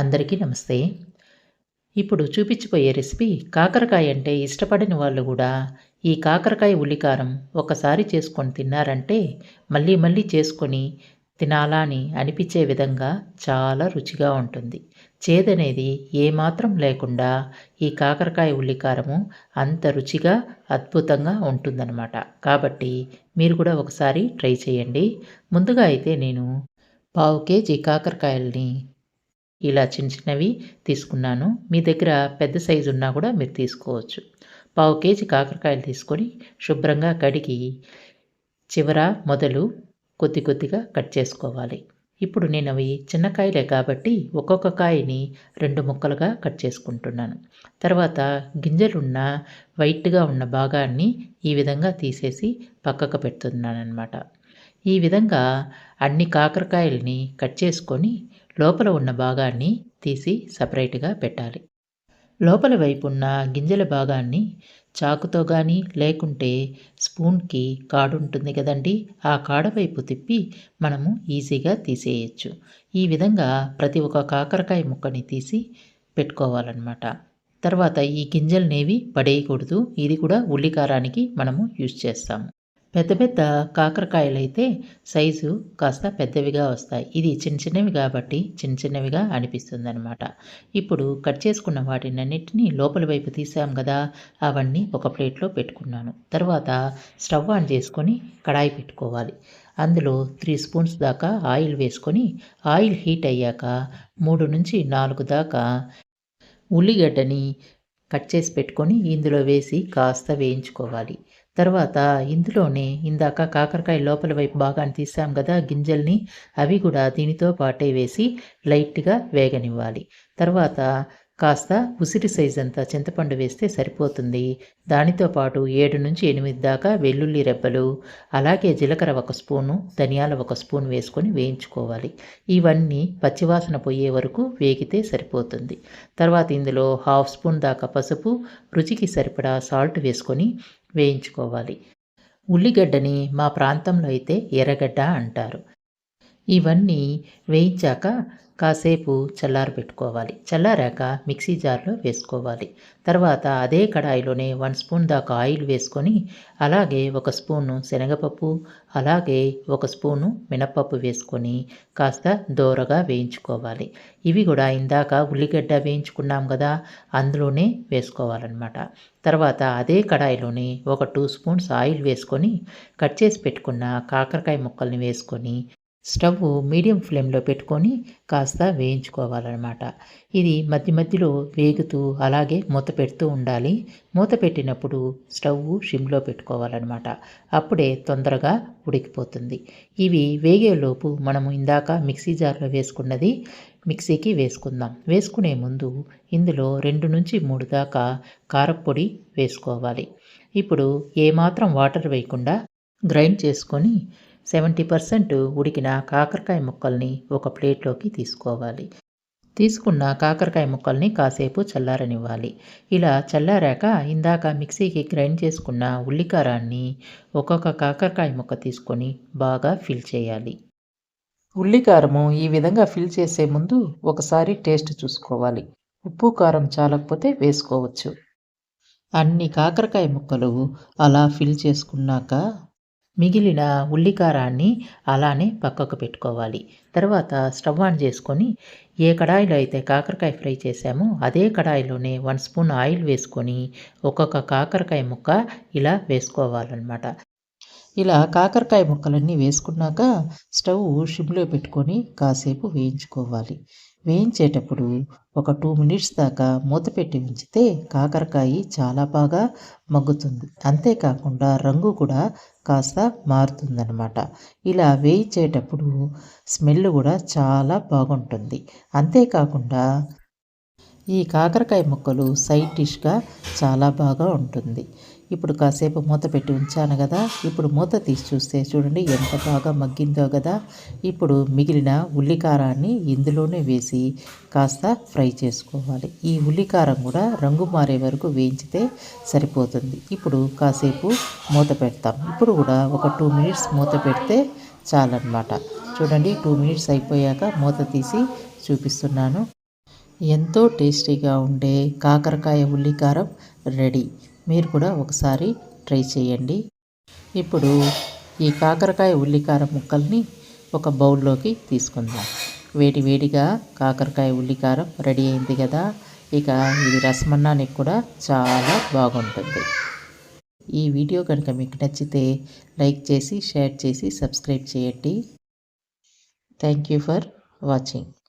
అందరికీ నమస్తే. ఇప్పుడు చూపించిపోయే రెసిపీ కాకరకాయ అంటే ఇష్టపడిన వాళ్ళు కూడా ఈ కాకరకాయ ఉల్లికారం ఒకసారి చేసుకొని తిన్నారంటే మళ్ళీ మళ్ళీ చేసుకొని తినాలా అని అనిపించే విధంగా చాలా రుచిగా ఉంటుంది. చేదనేది ఏమాత్రం లేకుండా ఈ కాకరకాయ ఉల్లికారము అంత రుచిగా అద్భుతంగా ఉంటుందన్నమాట. కాబట్టి మీరు కూడా ఒకసారి ట్రై చేయండి. ముందుగా అయితే నేను పావు కేజీ కాకరకాయల్ని ఇలా చిన్న చిన్నవి తీసుకున్నాను. మీ దగ్గర పెద్ద సైజు ఉన్నా కూడా మీరు తీసుకోవచ్చు. పావు కేజీ కాకరకాయలు తీసుకొని శుభ్రంగా కడిగి చివర మొదలు కొద్ది కొద్దిగా కట్ చేసుకోవాలి. ఇప్పుడు నేను అవి చిన్న కాయలే కాబట్టి ఒక్కొక్క కాయని రెండు ముక్కలుగా కట్ చేసుకుంటున్నాను. తర్వాత గింజలున్న వైట్గా ఉన్న భాగాన్ని ఈ విధంగా తీసేసి పక్కకు పెడుతున్నాను అనమాట ఈ విధంగా అన్ని కాకరకాయల్ని కట్ చేసుకొని లోపల ఉన్న భాగాన్ని తీసి సపరేట్గా పెట్టాలి. లోపల వైపు ఉన్న గింజల భాగాన్ని చాకుతో కానీ లేకుంటే స్పూన్కి కాడు ఉంటుంది కదండి ఆ కాడ వైపు తిప్పి మనము ఈజీగా తీసేయచ్చు. ఈ విధంగా ప్రతి ఒక్క కాకరకాయ ముక్కని తీసి పెట్టుకోవాలన్నమాట. తర్వాత ఈ గింజలనేవి పడేయకూడదు. ఇది కూడా ఉల్లికారానికి మనము యూజ్ చేస్తాము. పెద్ద పెద్ద కాకరకాయలు అయితే సైజు కాస్త పెద్దవిగా వస్తాయి. ఇది చిన్న చిన్నవి కాబట్టి చిన్న చిన్నవిగా అనిపిస్తుంది అనమాట ఇప్పుడు కట్ చేసుకున్న వాటినన్నిటిని లోపల వైపు తీసాం కదా అవన్నీ ఒక ప్లేట్లో పెట్టుకున్నాను. తర్వాత స్టవ్ ఆన్ చేసుకొని కడాయి పెట్టుకోవాలి. అందులో త్రీ స్పూన్స్ దాకా ఆయిల్ వేసుకొని ఆయిల్ హీట్ అయ్యాక మూడు నుంచి నాలుగు దాకా ఉల్లిగడ్డని కట్ చేసి పెట్టుకొని ఇందులో వేసి కాస్త వేయించుకోవాలి. తర్వాత ఇందులోనే ఇందాక కాకరకాయ లోపల వైపు భాగాన్ని తీసాం కదా గింజల్ని అవి కూడా దీనితో పాటే వేసి లైట్గా వేగనివ్వాలి. తర్వాత కాస్త ఉసిరి సైజ్ అంతా చింతపండు వేస్తే సరిపోతుంది. దానితో పాటు ఏడు నుంచి ఎనిమిది దాకా వెల్లుల్లి రెబ్బలు అలాగే జీలకర్ర ఒక స్పూను ధనియాల ఒక స్పూన్ వేసుకొని వేయించుకోవాలి. ఇవన్నీ పచ్చివాసన పోయే వరకు వేగితే సరిపోతుంది. తర్వాత ఇందులో హాఫ్ స్పూన్ దాకా పసుపు రుచికి సరిపడా సాల్ట్ వేసుకొని వేయించుకోవాలి. ఉల్లిగడ్డని మా ప్రాంతంలో అయితే ఎర్రగడ్డ అంటారు. ఇవన్నీ వేయించాక కాసేపు చల్లారి పెట్టుకోవాలి. చల్లారాక మిక్సీ జార్లో వేసుకోవాలి. తర్వాత అదే కడాయిలోనే వన్ స్పూన్ దాకా ఆయిల్ వేసుకొని అలాగే ఒక స్పూను శనగపప్పు అలాగే ఒక స్పూను మినప్పప్పు వేసుకొని కాస్త దోరగా వేయించుకోవాలి. ఇవి కూడా ఇందాక ఉల్లిగడ్డ వేయించుకున్నాం కదా అందులోనే వేసుకోవాలన్నమాట. తర్వాత అదే కడాయిలోనే ఒక టూ స్పూన్స్ ఆయిల్ వేసుకొని కట్ చేసి పెట్టుకున్న కాకరకాయ ముక్కల్ని వేసుకొని స్టవ్ మీడియం ఫ్లేమ్లో పెట్టుకొని కాస్త వేయించుకోవాలన్నమాట. ఇది మధ్య మధ్యలో వేగుతూ అలాగే మూత పెడుతూ ఉండాలి. మూత పెట్టినప్పుడు స్టవ్ షిమ్లో పెట్టుకోవాలన్నమాట. అప్పుడే తొందరగా ఉడికిపోతుంది. ఇవి వేగేలోపు మనము ఇందాక మిక్సీ జార్లో వేసుకున్నది మిక్సీకి వేసుకుందాం. వేసుకునే ముందు ఇందులో రెండు నుంచి మూడు దాకా కారపొడి వేసుకోవాలి. ఇప్పుడు ఏమాత్రం వాటర్ వేయకుండా గ్రైండ్ చేసుకొని సెవెంటీ పర్సెంట్ ఉడికిన కాకరకాయ ముక్కల్ని ఒక ప్లేట్లోకి తీసుకోవాలి. తీసుకున్న కాకరకాయ ముక్కల్ని కాసేపు చల్లారనివ్వాలి. ఇలా చల్లారాక ఇందాక మిక్సీకి గ్రైండ్ చేసుకున్న ఉల్లికారాన్ని ఒక్కొక్క కాకరకాయ ముక్క తీసుకొని బాగా ఫిల్ చేయాలి. ఉల్లికారము ఈ విధంగా ఫిల్ చేసే ముందు ఒకసారి టేస్ట్ చూసుకోవాలి. ఉప్పు కారం చాలకపోతే వేసుకోవచ్చు. అన్ని కాకరకాయ ముక్కలు అలా ఫిల్ చేసుకున్నాక మిగిలిన ఉల్లికారాన్ని అలానే పక్కకు పెట్టుకోవాలి. తర్వాత స్టవ్ ఆన్ చేసుకొని ఏ కడాయిలో అయితే కాకరకాయ ఫ్రై చేసామో అదే కడాయిలోనే వన్ స్పూన్ ఆయిల్ వేసుకొని ఒక్కొక్క కాకరకాయ ముక్క ఇలా వేసుకోవాలన్నమాట. ఇలా కాకరకాయ ముక్కలన్నీ వేసుకున్నాక స్టవ్ షిమ్లో పెట్టుకొని కాసేపు వేయించుకోవాలి. వేయించేటప్పుడు ఒక టూ మినిట్స్ దాకా మూత పెట్టి ఉంచితే కాకరకాయ చాలా బాగా మగ్గుతుంది. అంతేకాకుండా రంగు కూడా కాస్త మారుతుందన్నమాట. ఇలా వేయించేటప్పుడు స్మెల్ కూడా చాలా బాగుంటుంది. అంతేకాకుండా ఈ కాకరకాయ ముక్కలు సైడ్ డిష్గా చాలా బాగా ఉంటుంది. ఇప్పుడు కాసేపు మూత పెట్టి ఉంచాను కదా. ఇప్పుడు మూత తీసి చూస్తే చూడండి ఎంత బాగా మగ్గిందో కదా. ఇప్పుడు మిగిలిన ఉల్లికారాన్ని ఇందులోనే వేసి కాస్త ఫ్రై చేసుకోవాలి. ఈ ఉల్లికారం కూడా రంగు మారే వరకు వేయించితే సరిపోతుంది. ఇప్పుడు కాసేపు మూత పెడతాం. ఇప్పుడు కూడా ఒక టూ మినిట్స్ మూత పెడితే చాలన్నమాట. చూడండి టూ మినిట్స్ అయిపోయాక మూత తీసి చూపిస్తున్నాను. ఎంతో టేస్టీగా ఉండే కాకరకాయ ఉల్లికారం రెడీ. మీరు కూడా ఒకసారి ట్రై చేయండి. ఇప్పుడు ఈ కాకరకాయ ఉల్లికారం ముక్కల్ని ఒక బౌల్లోకి తీసుకుందాం. వేడి వేడిగా కాకరకాయ ఉల్లికారం రెడీ అయింది కదా? ఇక ఇది రసమన్నానికి కూడా చాలా బాగుంటుంది. ఈ వీడియో కనుక మీకు నచ్చితే లైక్ చేసి షేర్ చేసి సబ్స్క్రైబ్ చేయండి. Thank you for watching.